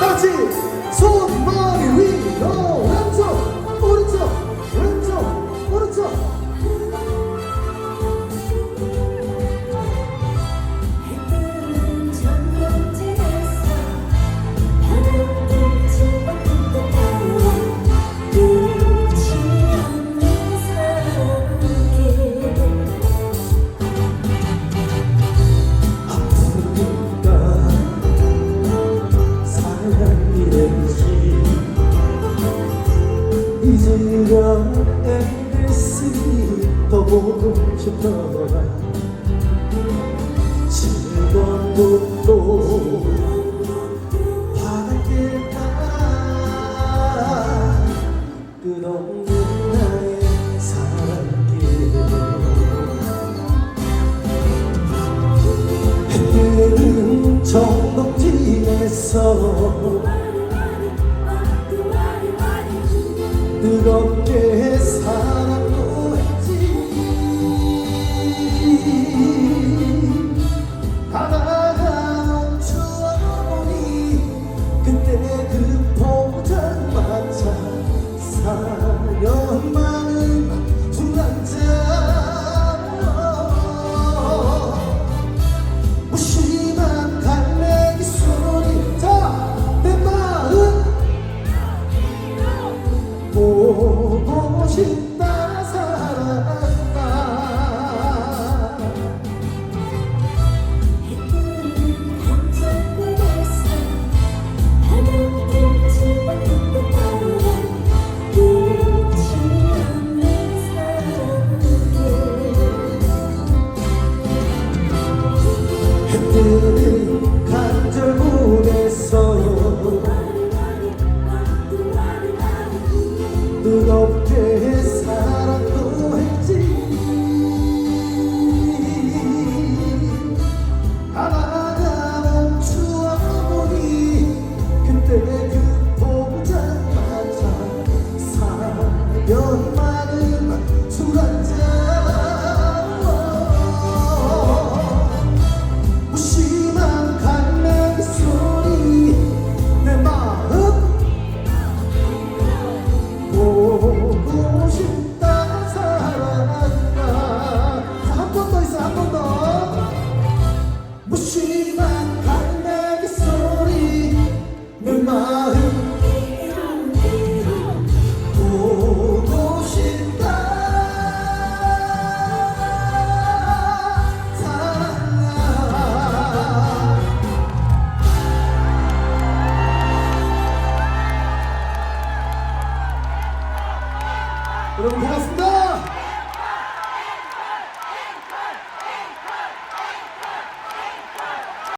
같이 손 머리 위로. 생각에 쓰이고 싶어라 지금부터 바닷길 따라 끝없는 뜨겁게 사랑도 했지. 바다가 추억보니 그때 보고 싶다. the rope 여러분 고맙습니다.